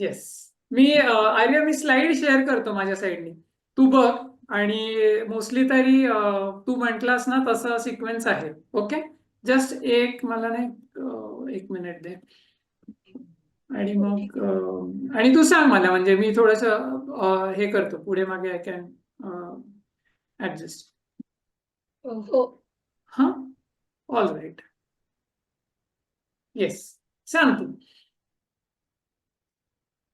Yes मी आर्य मी slide share करतो माझ्या साईडनी तू बघ आणि मोस्टली तरी तू म्हटलास ना तसं सिक्वेन्स आहे. ओके जस्ट एक मला नाही एक मिनिट दे. आणि मग आणि तू सांग मला म्हणजे मी थोडस हे करतो. पुढे मागे आय कॅन ऍडजस्ट हो हा. ऑल राईट येस सांग तू.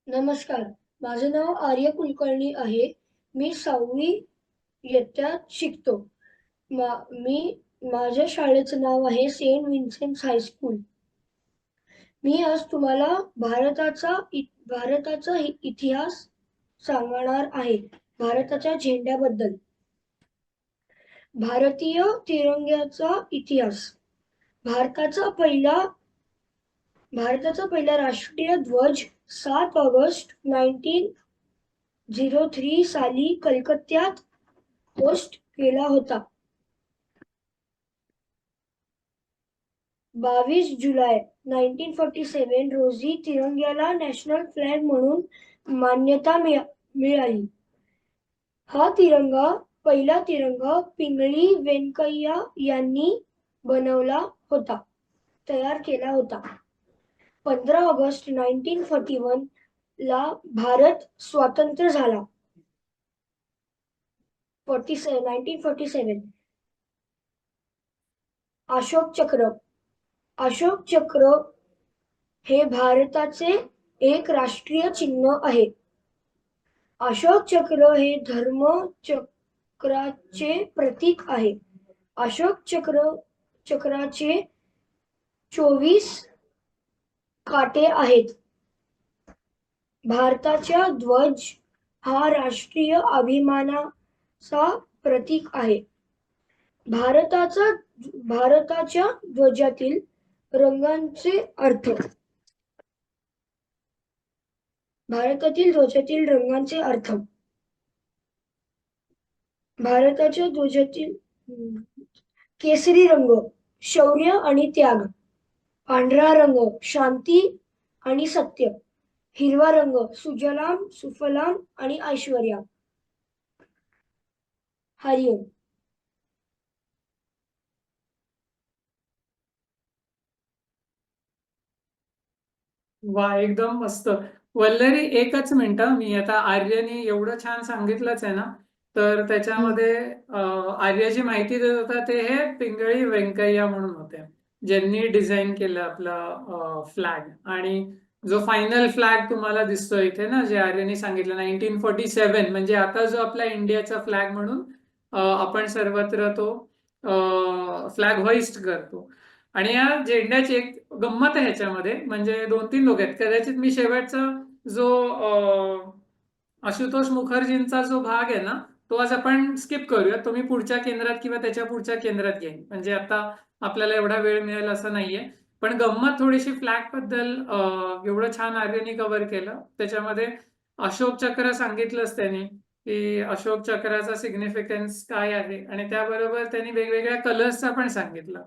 नमस्कार. माझं नाव आर्य कुलकर्णी आहे. मी सहावी इयत्तात शिकतो. मा मी माझ्या शाळेचं नाव आहे सेंट विन्सेंट हायस्कूल मी आज तुम्हाला भारताचा इ भारताचा इतिहास सांगणार आहे. भारताच्या झेंड्याबद्दल. भारतीय तिरंग्याचा इतिहास. भारताचा पहिला भारताचा पहिला राष्ट्रीय ध्वज सात ऑगस्ट नाईन्टीन झिरो थ्री साली कलकत्त्यात पोस्ट केला होता. बावीस जुलै नाईन्टीन फोर्टी सेवन रोजी तिरंग्याला नॅशनल फ्लॅग म्हणून मान्यता मिळाली. हा तिरंगा पहिला तिरंगा पिंगळी व्यंकय्या यांनी बनवला होता तयार केला होता. पंधरा ऑगस्ट नाईन्टीन फोर्टी वन ला भारत स्वतंत्र झाला. Forty nineteen forty seven. Ashok Chakra. Ashok Chakra हे भारताचे एक राष्ट्रीय चिन्ह आहे. अशोक चक्र हे धर्म चक्राचे प्रतीक आहे. अशोक चक्र चक्राचे चोवीस काटे आहेत. भारताच्या ध्वज हा राष्ट्रीय अभिमानाचा प्रतीक आहे. भारताचा भारताच्या ध्वजातील रंगांचे अर्थ. भारतातील ध्वजातील रंगांचे अर्थ. भारताच्या ध्वजातील केसरी रंग शौर्य आणि त्याग. पांढरा रंग शांती आणि सत्य. हिरवा रंग सुजलाम सुफलाम आणि ऐश्वर्या. हरिओम. वा एकदम मस्त. वल्लरी एकच मिनिट मी आता आर्यने एवढं छान सांगितलंच आहे ना? तर त्याच्यामध्ये आर्याची माहिती देत होता ते हे पिंगळी व्यंकय्या म्हणून होते. ज्यांनी डिझाईन केलं आपला फ्लॅग. आणि जो फायनल फ्लॅग तुम्हाला दिसतो इथे ना जे आर्यने सांगितलं नाईन्टीन फोर्टी सेव्हन म्हणजे आता जो आपला इंडियाचा फ्लॅग म्हणून आपण सर्वत्र तो फ्लॅग होईस्ट करतो. आणि या झेंड्याची एक गंमत आहे ह्याच्यामध्ये म्हणजे दोन तीन लोक आहेत. कदाचित मी शेवटचा जो आशुतोष मुखर्जींचा जो भाग आहे ना तो आज आपण स्किप करूया. तो मी पुढच्या केंद्रात किंवा त्याच्या पुढच्या केंद्रात घेईन म्हणजे आता आपल्याला एवढा वेळ मिळेल असं नाहीये. पण गंमत थोडीशी फ्लॅगबद्दल एवढं छान आर्यनी कव्हर केलं. त्याच्यामध्ये अशोक चक्र सांगितलंच त्यांनी की अशोक चक्राचा सिग्निफिकन्स काय आहे? आणि त्याबरोबर त्यांनी वेगवेगळ्या कलर्सचा पण सांगितलं.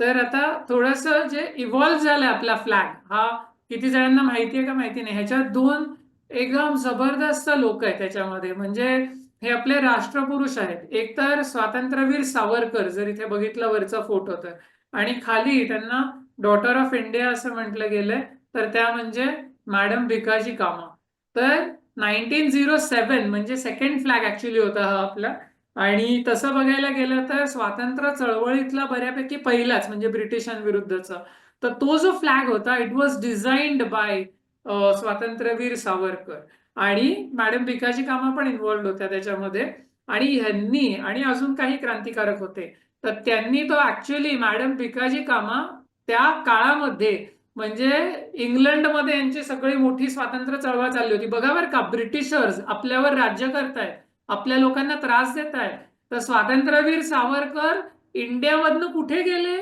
तर आता थोडस जे इव्हॉल्व्ह झालं आपला फ्लॅग हा किती जणांना माहिती आहे का माहिती नाही. ह्याच्यात दोन एकदम जबरदस्त लोक आहेत त्याच्यामध्ये. म्हणजे हे आपले राष्ट्रपुरुष आहेत. एक तर स्वातंत्र्यवीर सावरकर जर इथे बघितलं वरचा फोटो तर. आणि खाली त्यांना डॉटर ऑफ इंडिया असं म्हटलं गेलंय तर त्या म्हणजे मॅडम भिकाजी कामा तर नाईन्टीन झिरो सेव्हन म्हणजे सेकंड फ्लॅग ऍक्च्युली होता हा आपला. आणि तसं बघायला गेलं तर स्वातंत्र्य चळवळीतला बऱ्यापैकी पहिलाच म्हणजे ब्रिटिशांविरुद्धचा. तर तो जो फ्लॅग होता इट वॉज डिझाईन्ड बाय स्वातंत्र्यवीर सावरकर. आणि मॅडम भिकाजी कामा पण इन्व्हॉल्ड होत्या त्याच्यामध्ये. आणि ह्यांनी आणि अजून काही क्रांतिकारक होते. तर त्यांनी तो ऍक्च्युली मॅडम भिकाजी कामा त्या काळामध्ये म्हणजे इंग्लंडमध्ये यांची सगळी मोठी स्वातंत्र्य चळवळ चालली होती. बघा बरं का ब्रिटिशर्स आपल्यावर राज्य करतायत आपल्या लोकांना त्रास देत आहेत तर स्वातंत्र्यवीर सावरकर इंडियामधनं कुठे गेले?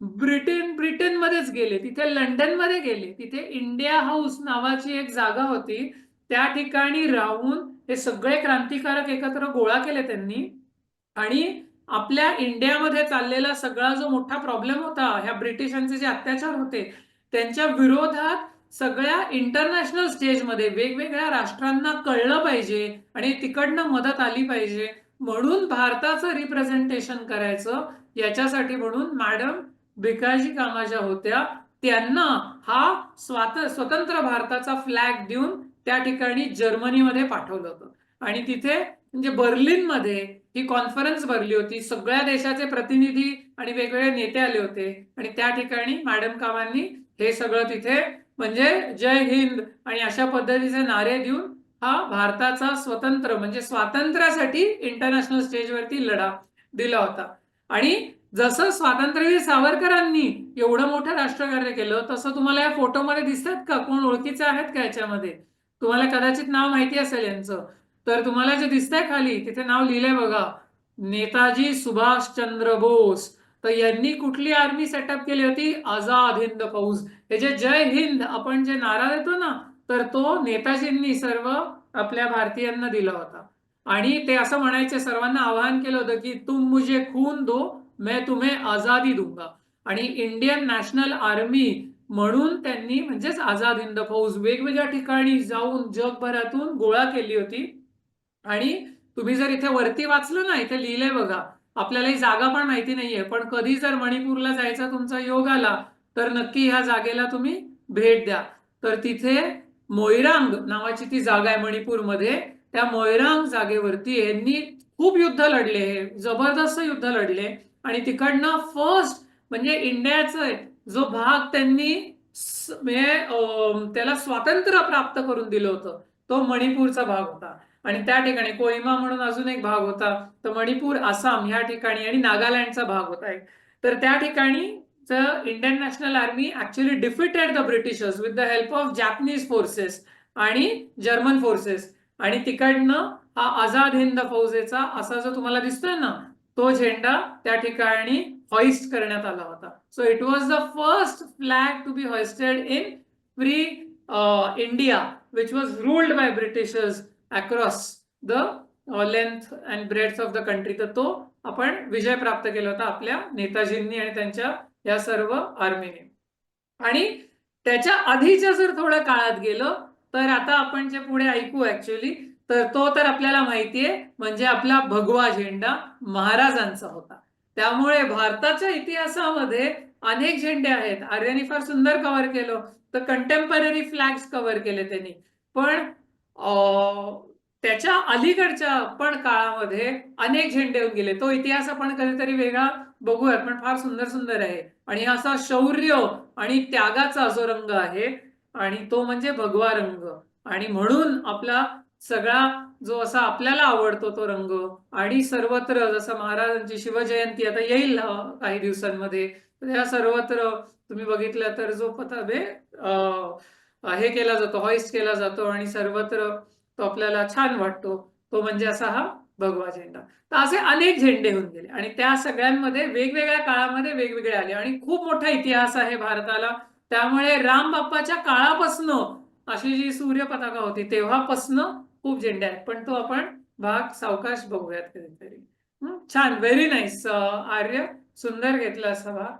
ब्रिटन ब्रिटनमध्येच गेले. तिथे लंडनमध्ये गेले. तिथे इंडिया हाऊस नावाची एक जागा होती. त्या ठिकाणी राहून हे सगळे क्रांतिकारक एकत्र गोळा केले त्यांनी. आणि आपल्या इंडियामध्ये चाललेला सगळा जो मोठा प्रॉब्लेम होता ह्या ब्रिटिशांचे जे अत्याचार होते त्यांच्या विरोधात सगळ्या इंटरनॅशनल स्टेजमध्ये वेगवेगळ्या राष्ट्रांना कळलं पाहिजे आणि तिकडनं मदत आली पाहिजे म्हणून भारताचं रिप्रेझेंटेशन करायचं याच्यासाठी म्हणून मॅडम भिकाजी कामाच्या होत्या त्यांना हा स्वात स्वतंत्र भारताचा फ्लॅग देऊन त्या ठिकाणी जर्मनीमध्ये पाठवलं होतं. आणि तिथे म्हणजे बर्लिनमध्ये ही कॉन्फरन्स भरली होती. सगळ्या देशाचे प्रतिनिधी आणि वेगवेगळे नेते आले होते. आणि त्या ठिकाणी मॅडम कामांनी हे सगळं तिथे म्हणजे जय हिंद आणि अशा पद्धतीचे नारे देऊन हा भारताचा स्वतंत्र म्हणजे स्वातंत्र्यासाठी इंटरनॅशनल स्टेजवरती लढा दिला होता. आणि जसं स्वातंत्र्यवीर सावरकरांनी एवढं मोठं राष्ट्रकार्य केलं तसं तुम्हाला या फोटोमध्ये दिसतात का? कोण ओळखीचे आहेत का याच्यामध्ये? तुम्हाला कदाचित नाव माहिती असेल यांचं. तर तुम्हाला जे दिसतंय खाली तिथे नाव लिहिलंय बघा. नेताजी सुभाषचंद्र बोस. तर यांनी कुठली आर्मी सेटअप केली होती? आझाद हिंद फौज. हे जे जय हिंद आपण जे नारा देतो ना तर तो नेताजींनी सर्व आपल्या भारतीयांना दिला होता. आणि ते असं म्हणायचे सर्वांना आवाहन केलं होतं की तुम मुझे खून दो मैं तुम्हें आझादी दूंगा. आणि इंडियन नॅशनल आर्मी म्हणून त्यांनी म्हणजेच आझाद हिंद फौज वेगवेगळ्या ठिकाणी जाऊन जगभरातून गोळा केली होती. आणि तुम्ही जर इथे वरती वाचलं ना इथे लिहिलंय बघा आपल्याला ही जागा पण माहिती नाहीये पण कधी जर मणिपूरला जायचा तुमचा योग आला तर नक्की ह्या जागेला तुम्ही भेट द्या. तर तिथे मोयरांग नावाची ती जागा आहे मणिपूरमध्ये. त्या मोयरांग जागेवरती यांनी खूप युद्ध लढले हे जबरदस्त युद्ध लढले. आणि तिकडनं फर्स्ट म्हणजे इंडियाचं जो भाग त्यांनी म्हणजे त्याला स्वातंत्र्य प्राप्त करून दिलं होतं तो मणिपूरचा भाग होता. आणि त्या ठिकाणी कोहिमा म्हणून अजून एक भाग होता तर मणिपूर आसाम ह्या ठिकाणी आणि नागालँडचा भाग होता एक. तर त्या ठिकाणी Indian National Army actually defeated the Britishers with the help of Japanese forces आणि जर्मन फोर्सेस. आणि तिकडनं हा आझाद हिंद फौजेचा असा जो तुम्हाला दिसतोय ना तो झेंडा त्या ठिकाणी हॉइस्ट करण्यात आला होता. So it was the first flag to be hoisted in free India which was ruled by Britishers across the length and breadth of the country तर तो आपण विजय प्राप्त केला होता आपल्या नेताजींनी आणि त्यांच्या या सर्व आर्मीने आणि त्याच्या आधीच्या जर थोड्या काळात गेलं तर आता आपण जे पुढे ऐकू ऍक्च्युली तर तो तर आपल्याला माहितीये म्हणजे आपला भगवा झेंडा महाराजांचा होता. त्यामुळे भारताच्या इतिहासामध्ये अनेक झेंडे आहेत. आर्यांनी फार सुंदर कव्हर केलं. तर कंटेम्पररी फ्लॅग्स कव्हर केले त्यांनी. पण त्याच्या अलीकडच्या पण काळामध्ये अनेक झेंडे येऊन गेले. तो इतिहास आपण कधीतरी वेगळा बघूयात पण फार सुंदर सुंदर आहे. आणि असा शौर्य आणि त्यागाचा जो रंग आहे आणि तो म्हणजे भगवा रंग. आणि म्हणून आपला सगळा जो असा आपल्याला आवडतो तो रंग आणि सर्वत्र जसं महाराजांची शिवजयंती आता येईल ना काही दिवसांमध्ये तर या सर्वत्र तुम्ही बघितलं तर जो पताबे हे केला जातो हॉइस्ट केला जातो आणि सर्वत्र तो आपल्याला छान वाटतो. तो म्हणजे असा हा भगवा झेंडा. तर असे अनेक झेंडे होऊन गेले आणि त्या सगळ्यांमध्ये वेगवेगळ्या काळामध्ये वेगवेगळे आले आणि खूप मोठा इतिहास आहे भारताला. त्यामुळे राम बाप्पाच्या काळापासनं अशी जी सूर्य पताका होती तेव्हापासनं खूप झेंडे आहेत. पण तो आपण भाग सावकाश बघूयात कधीतरी. छान. व्हेरी नाईस आर्य सुंदर घेतला असा भाग.